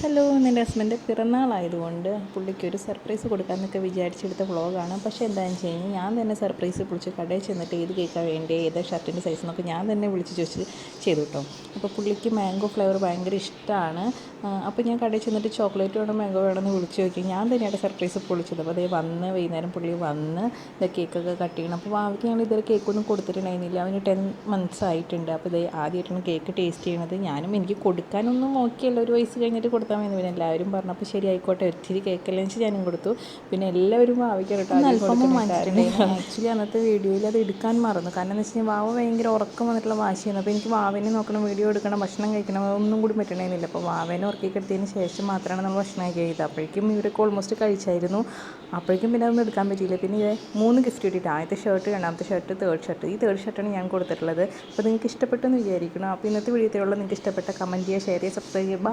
Hello നിന്റെ ഹസ്ബന്റെ പിറന്നാളായതുകൊണ്ട് പുള്ളിക്ക് ഒരു സർപ്രൈസ് കൊടുക്കാമെന്നൊക്കെ വിചാരിച്ചെടുത്ത വ്ളോഗാണ് പക്ഷേ എന്താണെന്ന് വെച്ച് കഴിഞ്ഞാൽ ഞാൻ തന്നെ സർപ്രൈസ് പുളിച്ച് കടയിൽ ചെന്നിട്ട് ഏത് കേക്കാണ് വേണ്ടത് ഏത് ഷർട്ടിന്റെ സൈസ് എന്നൊക്കെ ഞാൻ തന്നെ വിളിച്ച് ചോദിച്ച് ചെയ്തു കേട്ടോ. അപ്പോൾ പുള്ളിക്ക് മാംഗോ ഫ്ലേവർ ഭയങ്കര ഇഷ്ടമാണ്. അപ്പോൾ ഞാൻ കടയിൽ ചെന്നിട്ട് ചോക്ലേറ്റ് വേണം മാംഗോ വേണമെന്ന് വിളിച്ച് നോക്കി ഞാൻ തന്നെയാണ് സർപ്രൈസ് പൊളിച്ചത്. അപ്പോൾ അതേ വന്ന് വൈകുന്നേരം പുള്ളി വന്ന് ഇതാ കേക്കൊക്കെ കട്ട് ചെയ്യണം. അപ്പോൾ അവർക്ക് ഞങ്ങൾ ഇതുവരെ കേക്കൊന്നും കൊടുത്തിട്ടുണ്ടായിരുന്നില്ല. അവന് ടെൻ മന്ത്സ് ആയിട്ടുണ്ട്. അപ്പോൾ ഇതേ ആദ്യമായിട്ടാണ് കേക്ക് ടേസ്റ്റ് ചെയ്യണത്. ഞാനും എനിക്ക് കൊടുക്കാനൊന്നും നോക്കിയല്ല ഒരു വയസ്സ് കഴിഞ്ഞിട്ട് കൊടുത്താൽ മതി പിന്നെ എല്ലാവരും പറഞ്ഞപ്പോൾ ശരി ആയിക്കോട്ടെ. ഒത്തിരി കേക്കെല്ലാം വെച്ച് ഞാനും കൊടുത്തു. പിന്നെ എല്ലാവരും ഭാവിക്കാൻ കേട്ടോ ആക്ച്വലി അന്നത്തെ വീഡിയോയിൽ അത് എടുക്കാൻ മറന്നു. കാരണം എന്ന് വെച്ച് കഴിഞ്ഞാൽ വാവ ഭയങ്കര ഉറക്കം വന്നിട്ടുള്ള വാശിയാണ്. അപ്പോൾ എനിക്ക് വാവനെ നോക്കണം വീഡിയോ എടുക്കണം ഭക്ഷണം കഴിക്കണം ഒന്നും കൂടി പറ്റണമെന്നില്ല അപ്പോൾ വാവേനെ ഉറക്കിക്കെടുത്തതിന് ശേഷം മാത്രമാണ് നമ്മൾ ഭക്ഷണം കഴിക്കുക അപ്പോഴേക്കും ഇവരൊക്കെ ഓൾമോസ്റ്റ് കഴിച്ചായിരുന്നു. അപ്പോഴേക്കും പിന്നെ അതൊന്നും എടുക്കാൻ പറ്റിയില്ല. പിന്നെ ഇത് മൂന്ന് ഗിഫ്റ്റ് കിട്ടിയിട്ട്. ആദ്യത്തെ ഷർട്ട് രണ്ടാമത്തെ ഷർട്ട് തേർഡ് ഷർട്ട് ഈ തേർഡ് ഷർട്ടാണ് ഞാൻ കൊടുത്തിട്ടുള്ളത്. അപ്പോൾ നിങ്ങൾക്ക് ഇഷ്ടപ്പെട്ടെന്ന് വിചാരിക്കണം അപ്പോൾ ഇന്നത്തെ വീഡിയോയിലുള്ള നിങ്ങൾക്ക് ഇഷ്ടപ്പെട്ട കമന്റ് ചെയ്യുക ഷെയർ ചെയ്യുക സബ്സ്ക്രൈബ് ചെയ്യുക.